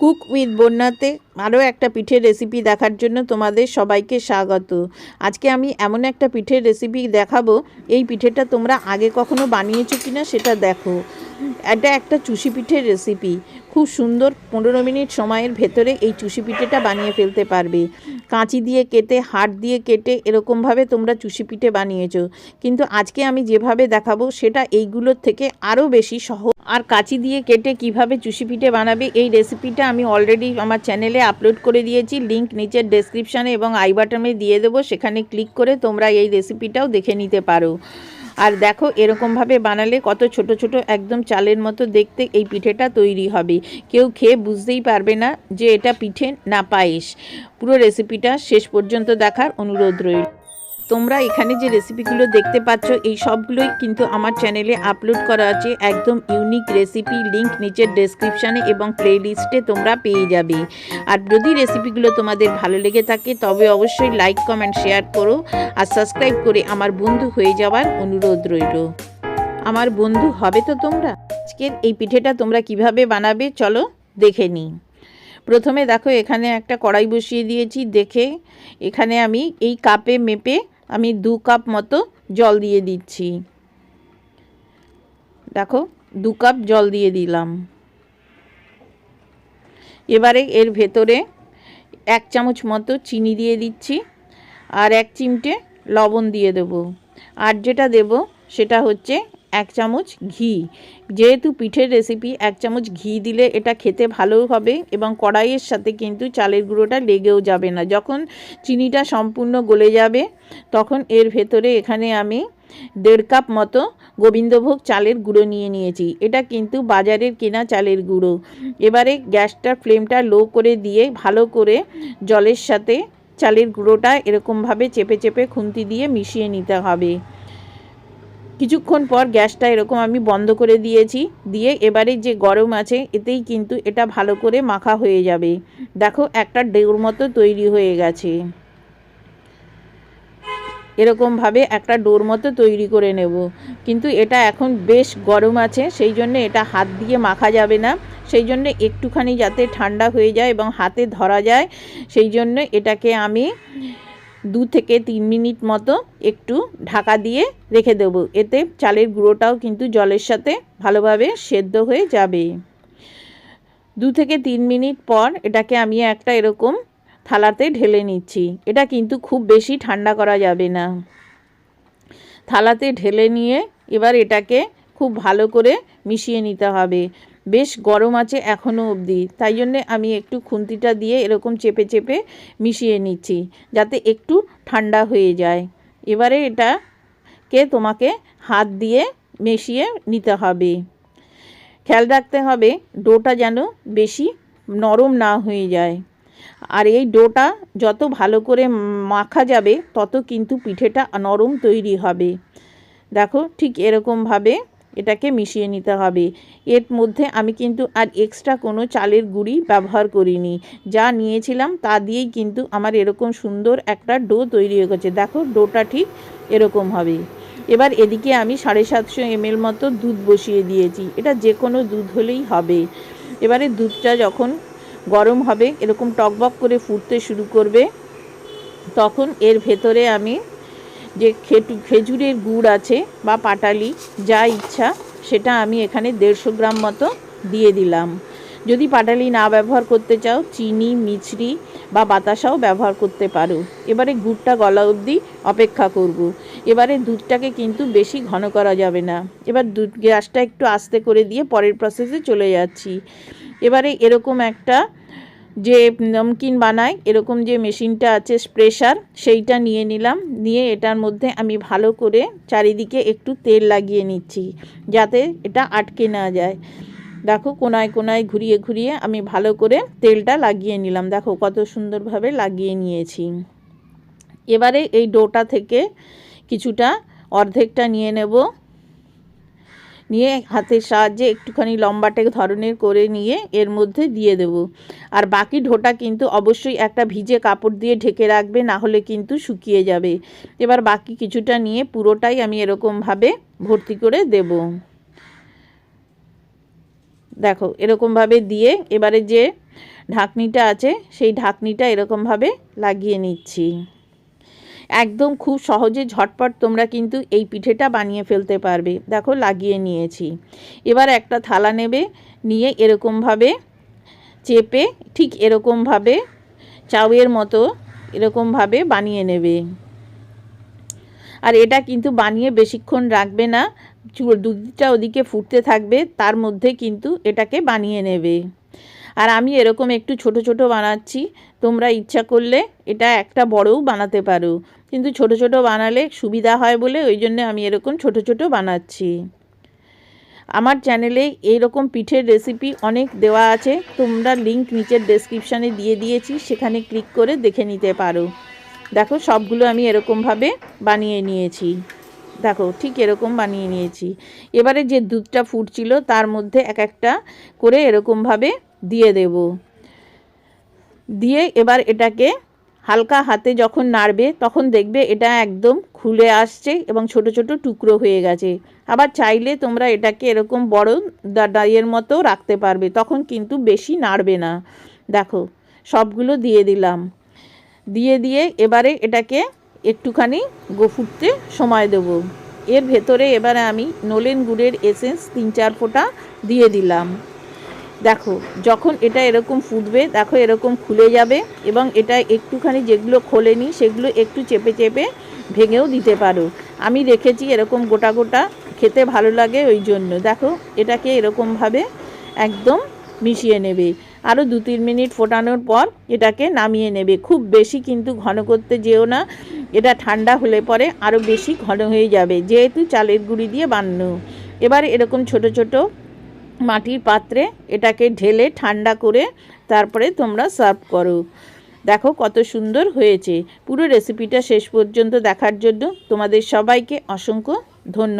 Cook with বন্যাতে আরও একটা পিঠের রেসিপি দেখার জন্য তোমাদের সবাইকে স্বাগত। আজকে আমি এমন একটা পিঠের রেসিপি দেখাবো, এই পিঠেটা তোমরা আগে কখনো বানিয়েছো কিনা সেটা দেখো। এটা একটা চুষি পিঠের রেসিপি খুব সুন্দর, পনেরো মিনিট সময়ের ভেতরে এই চুষি পিঠেটা বানিয়ে ফেলতে পারবে। কাঁচি দিয়ে কেটে হাট দিয়ে কেটে এরকমভাবে তোমরা চুষি পিঠে বানিয়েছো। কিন্তু আজকে আমি যেভাবে দেখাবো, সেটা এইগুলোর থেকে আরও বেশি সহজ। আর কাঁচি দিয়ে কেটে কীভাবে চুষি পিঠে বানাবে, এই রেসিপিটা আমি অলরেডি আমার চ্যানেলে আপলোড করে দিয়েছি। লিংক নিচের ডেসক্রিপশানে এবং আই বাটনে দিয়ে দেবো। সেখানে ক্লিক করে তোমরা এই রেসিপিটাও দেখে নিতে পারো। আর দেখো এরকমভাবে বানালে কত ছোট ছোট একদম চালের মতো দেখতে এই পিঠেটা তৈরি হবে। কেউ খেয়ে বুঝতেই পারবে না যে এটা পিঠে না পায়েস। পুরো রেসিপিটা শেষ পর্যন্ত দেখার অনুরোধ রইল। তোমরা এখানে যে রেসিপিগুলো দেখতে পাচ্ছ, এই সবগুলোই কিন্তু আমার চ্যানেলে আপলোড করা আছে। একদম ইউনিক রেসিপি লিংক নিচের ডেসক্রিপশানে এবং প্লে লিস্টে তোমরা পেয়ে যাবে। আর যদি রেসিপিগুলো তোমাদের ভালো লেগে থাকে, তবে অবশ্যই লাইক কমেন্ট শেয়ার করো আর সাবস্ক্রাইব করে আমার বন্ধু হয়ে যাওয়ার অনুরোধ রইল। আমার বন্ধু হবে তো তোমরা? আজকের এই পিঠেটা তোমরা কীভাবে বানাবে চলো দেখে নিই। প্রথমে দেখো, এখানে একটা কড়াই বসিয়ে দিয়েছি। দেখে এখানে আমি এই কাপে মেপে আমি দু কাপ মতো জল দিয়ে দিচ্ছি। দেখো, দু কাপ জল দিয়ে দিলাম। এবারে এর ভেতরে এক চামচ মতো চিনি দিয়ে দিচ্ছি আর এক চিমটে লবণ দিয়ে দেব। আর যেটা দেব সেটা হচ্ছে এক চামচ ঘি। যেহেতু পিঠের রেসিপি এক চামচ ঘি দিলে এটা খেতে ভালো হবে এবং কড়াইয়ের সাথে কিন্তু চালের গুঁড়োটা লেগেও যাবে না। যখন চিনিটা সম্পূর্ণ গলে যাবে, তখন এর ভেতরে এখানে আমি দেড় কাপ মতো গোবিন্দভোগ চালের গুঁড়ো নিয়ে নিয়েছি। এটা কিন্তু বাজারের কেনা চালের গুঁড়ো। এবারে গ্যাসটার ফ্লেমটা লো করে দিয়ে ভালো করে জলের সাথে চালের গুঁড়োটা এরকমভাবে চেপে চেপে খুন্তি দিয়ে মিশিয়ে নিতে হবে। কিছুক্ষণ পর গ্যাসটা এরকম আমি বন্ধ করে দিয়েছি। দিয়ে এবারে যে গরম আছে, এতেই কিন্তু এটা ভালো করে মাখা হয়ে যাবে। দেখো, একটা ডেউর মতো তৈরি হয়ে গেছে। এরকমভাবে একটা ডোর মতো তৈরি করে নেব। কিন্তু এটা এখন বেশ গরম আছে, সেই জন্য এটা হাত দিয়ে মাখা যাবে না। সেই জন্য একটুখানি যাতে ঠান্ডা হয়ে যায় এবং হাতে ধরা যায়, সেই জন্য এটাকে আমি দু থেকে তিন মিনিট মতো একটু ঢাকা দিয়ে রেখে দেব। এতে চালের গুঁড়োটাও কিন্তু জলের সাথে ভালোভাবে সেদ্ধ হয়ে যাবে। দু থেকে তিন মিনিট পর এটাকে আমি একটা এরকম থালাতে ঢেলে নিচ্ছি। এটা কিন্তু খুব বেশি ঠান্ডা করা যাবে না। থালাতে ঢেলে নিয়ে এবার এটাকে খুব ভালো করে মিশিয়ে নিতে হবে। বেশ গরম আছে এখনও অবধি। তাই জন্যে আমি একটু খুন্তিটা দিয়ে এরকম চেপে চেপে মিশিয়ে নিচ্ছি, যাতে একটু ঠান্ডা হয়ে যায়। এবারে এটাকে তোমাকে হাত দিয়ে মিশিয়ে নিতে হবে। খেয়াল রাখতে হবে, ডোটা যেন বেশি নরম না হয়ে যায়। আর এই ডোটা যত ভালো করে মাখা যাবে, তত কিন্তু পিঠেটা নরম তৈরি হবে। দেখো ঠিক এরকমভাবে এটাকে মিশিয়ে নিতে হবে। এর মধ্যে আমি কিন্তু আর এক্সট্রা কোনো চালের গুঁড়ি ব্যবহার করিনি। যা নিয়েছিলাম তা দিয়েই কিন্তু আমার এরকম সুন্দর একটা ডো তৈরি হয়ে গেছে। দেখো, ডোটা ঠিক এরকম হবে। এবার এদিকে আমি সাড়ে সাতশো এমএল মতো দুধ বসিয়ে দিয়েছি। এটা যে কোনো দুধ হলেই হবে। এবারে দুধটা যখন গরম হবে, এরকম টকবক করে ফুটতে শুরু করবে, তখন এর ভেতরে আমি যে খেটু, খেজুরের গুড় আছে বা পাটালি, যা ইচ্ছা, সেটা আমি এখানে দেড়শো গ্রাম মতো দিয়ে দিলাম। যদি পাটালি না ব্যবহার করতে চাও, চিনি, মিছরি বা বাতাসাও ব্যবহার করতে পারো। এবারে গুড়টা গলা অবধি অপেক্ষা করব। এবারে দুধটাকে কিন্তু বেশি ঘন করা যাবে না। এবার দুধ গ্যাসটা একটু আস্তে করে দিয়ে পরের প্রসেসে চলে যাচ্ছি। এবারে এরকম একটা যে নমকিন বানায় এরকম যে মেশিনটা আছে, স্প্রেশার, সেইটা নিয়ে নিলাম। নিয়ে এটার মধ্যে আমি ভালো করে চারিদিকে একটু তেল লাগিয়ে নিচ্ছি, যাতে এটা আটকে না যায়। দেখো, কোনায় কোনায় ঘুরিয়ে ঘুরিয়ে আমি ভালো করে তেলটা লাগিয়ে নিলাম। দেখো, কত সুন্দরভাবে লাগিয়ে নিয়েছি। এবারে এই ডোটা থেকে কিছুটা অর্ধেকটা নিয়ে নেব। নিয়ে হাতের সাহায্যে একটুখানি লম্বাটে ধরনের করে নিয়ে এর মধ্যে দিয়ে দেব। আর বাকি ঢোটা কিন্তু অবশ্যই একটা ভিজে কাপড় দিয়ে ঢেকে রাখবে, না হলে কিন্তু শুকিয়ে যাবে। এবার বাকি কিছুটা নিয়ে পুরোটাই আমি এরকমভাবে ভর্তি করে দেব। দেখো, এরকমভাবে দিয়ে এবারে যে ঢাকনিটা আছে, সেই ঢাকনিটা এরকমভাবে লাগিয়ে নিচ্ছি। একদম খুব সহজে ঝটপট তোমরা কিন্তু এই পিঠেটা বানিয়ে ফেলতে পারবে। দেখো, লাগিয়ে নিয়েছি। এবার একটা থালা নেবে, নিয়ে এরকমভাবে চেপে, ঠিক এরকমভাবে চাউয়ের মতো এরকমভাবে বানিয়ে নেবে। আর এটা কিন্তু বানিয়ে বেশিক্ষণ রাখবে না দুধটা ওদিকে ফুটতে থাকবে, তার মধ্যে কিন্তু এটাকে বানিয়ে নেবে। আর আমি এরকম একটু ছোট ছোট বানাচ্ছি, তোমরা ইচ্ছা করলে এটা একটা বড়ও বানাতে পারো। কিন্তু ছোট ছোট বানালে সুবিধা হয় বলে ওই জন্য আমি এরকম ছোট ছোট বানাচ্ছি। আমার চ্যানেলে এইরকম পিঠের রেসিপি অনেক দেওয়া আছে। তোমরা লিংক নিচের ডেসক্রিপশানে দিয়ে দিয়েছি, সেখানে ক্লিক করে দেখে নিতে পারো। দেখো, সবগুলো আমি এরকমভাবে বানিয়ে নিয়েছি। দেখো, ঠিক এরকম বানিয়ে নিয়েছি। এবারে যে দুধটা ফুটছিল, তার মধ্যে এক একটা করে এরকমভাবে দিয়ে দেব। দিয়ে এবার এটাকে হালকা হাতে যখন নাড়বে, তখন দেখবে এটা একদম খুলে আসছে এবং ছোট ছোট টুকরো হয়ে গেছে। আবার চাইলে তোমরা এটাকে এরকম বড় ডাইয়ের মতো রাখতে পারবে, তখন কিন্তু বেশি নাড়বে না। দেখো, সবগুলো দিয়ে দিলাম। দিয়ে দিয়ে এবারে এটাকে একটুখানি গো ফুটতে সময় দেব। এর ভেতরে এবারে আমি নলেন গুড়ের এসেন্স তিন চার ফোঁটা দিয়ে দিলাম। দেখো, যখন এটা এরকম ফুটবে, দেখো এরকম খুলে যাবে এবং এটা একটুখানি যেগুলো খোলেনি, সেগুলো একটু চেপে চেপে ভেঙেও দিতে পারো। আমি রেখেছি এরকম গোটা গোটা, খেতে ভালো লাগে ওই জন্য। দেখো, এটাকে এরকমভাবে একদম মিশিয়ে নেবে। আরও দু তিন মিনিট ফোটানোর পর এটাকে নামিয়ে নেবে। খুব বেশি কিন্তু ঘন করতে যেও না, এটা ঠান্ডা হলে পরে আরও বেশি ঘন হয়ে যাবে। যেহেতু চালের গুঁড়ি দিয়ে বানানো। এবার এরকম ছোট ছোট মাটির পাত্রে এটাকে ঢেলে ঠান্ডা করে তারপরে তোমরা সার্ভ করো। দেখো কত সুন্দর হয়েছে। পুরো রেসিপিটা শেষ পর্যন্ত দেখার জন্য তোমাদের সবাইকে অসংখ্য ধন্যবাদ।